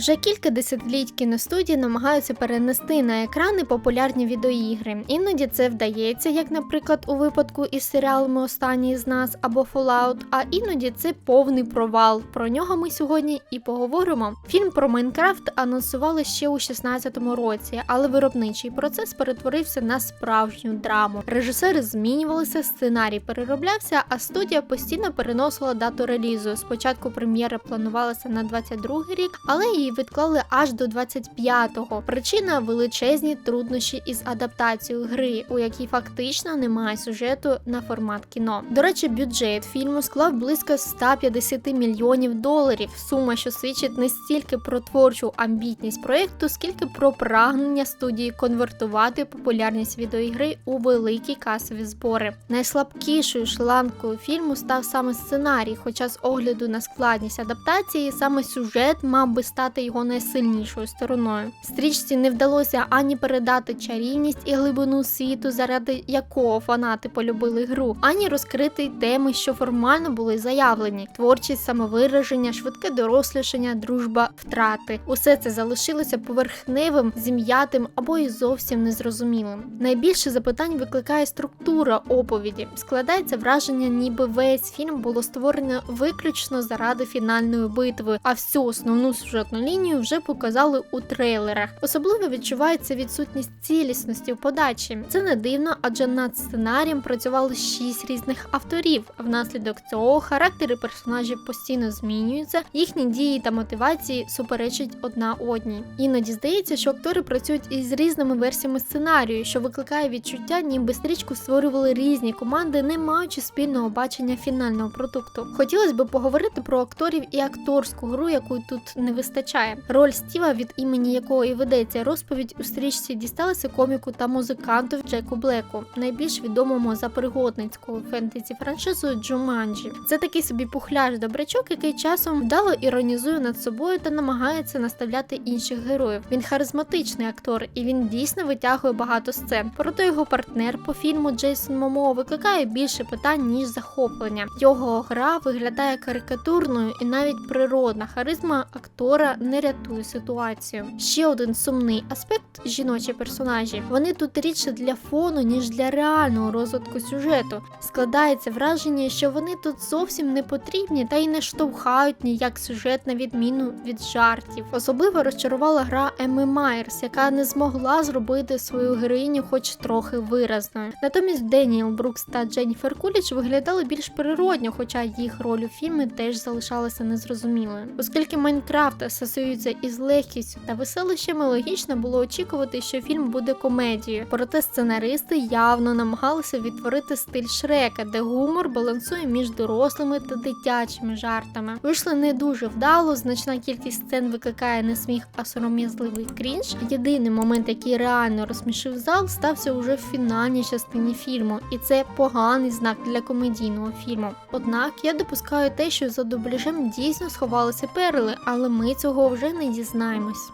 Вже кілька десятиліть кіностудії намагаються перенести на екрани популярні відеоігри. Іноді це вдається, як, наприклад, у випадку із серіалами Останній з нас або Fallout, а іноді це повний провал. Про нього ми сьогодні і поговоримо. Фільм про Майнкрафт анонсували ще у 16-му році, але виробничий процес перетворився на справжню драму. Режисери змінювалися, сценарій перероблявся, а студія постійно переносила дату релізу. Спочатку прем'єра планувалася на 22 рік, але її відклали аж до 25-го. Причина величезні труднощі із адаптацією гри, у якій фактично немає сюжету на формат кіно. До речі, бюджет фільму склав близько 150 мільйонів доларів. Сума, що свідчить не стільки про творчу амбітність проєкту, скільки про прагнення студії конвертувати популярність відеоігри у великі касові збори. Найслабкішою шланкою фільму став саме сценарій, хоча з огляду на складність адаптації саме сюжет мав би стати його найсильнішою стороною. Стрічці не вдалося ані передати чарівність і глибину світу, заради якого фанати полюбили гру, ані розкрити теми, що формально були заявлені: творчість, самовираження, швидке дорослішання, дружба, втрати. Усе це залишилося поверхневим, зім'ятим або і зовсім незрозумілим. Найбільше запитань викликає структура оповіді. Складається враження, ніби весь фільм було створено виключно заради фінальної битви, а всю основну сюжетну лінію вже показали у трейлерах. Особливо відчувається відсутність цілісності в подачі. Це не дивно, адже над сценарієм працювали шість різних авторів. Внаслідок цього характери персонажів постійно змінюються, їхні дії та мотивації суперечать одна одній. Іноді здається, що актори працюють із різними версіями сценарію, що викликає відчуття, ніби стрічку створювали різні команди, не маючи спільного бачення фінального продукту. Хотілося б поговорити про акторів і акторську гру, якої тут не вистачає. Роль Стіва, від імені якого і ведеться розповідь у стрічці, дісталася коміку та музиканту Джеку Блеку, найбільш відомому за пригодницькою фентезі франшизою Джуманджі. Це такий собі пухляж добрячок, який часом вдало іронізує над собою та намагається наставляти інших героїв. Він харизматичний актор, і він дійсно витягує багато сцен. Проте його партнер по фільму Джейсон Момо викликає більше питань ніж захоплення. Його гра виглядає карикатурною і навіть природна харизма актора не рятує ситуацію. Ще один сумний аспект жіночі персонажі. Вони тут рідше для фону, ніж для реального розвитку сюжету. Складається враження, що вони тут зовсім не потрібні та й не штовхають ніяк сюжет на відміну від жартів. Особливо розчарувала гра Емми Майерс, яка не змогла зробити свою героїню хоч трохи виразною. Натомість Деніел Брукс та Дженніфер Куліч виглядали більш природньо, хоча їх роль у фільмі теж залишалася незрозумілою. Оскільки Майнкрафт асоціюється із легкістю та веселищами, логічно було очікувати, що фільм буде комедією. Проте сценаристи явно намагалися відтворити стиль Шрека, де гумор балансує між дорослими та дитячими жартами. Вийшли не дуже вдало, значна кількість сцен викликає не сміх, а сором'язливий крінж. Єдиний момент, який реально розсмішив зал, стався уже в фінальній частині фільму, і це поганий знак для комедійного фільму. Однак я допускаю те, що за дубляжем дійсно сховалися перли, але ми цього вже не дізнаємось.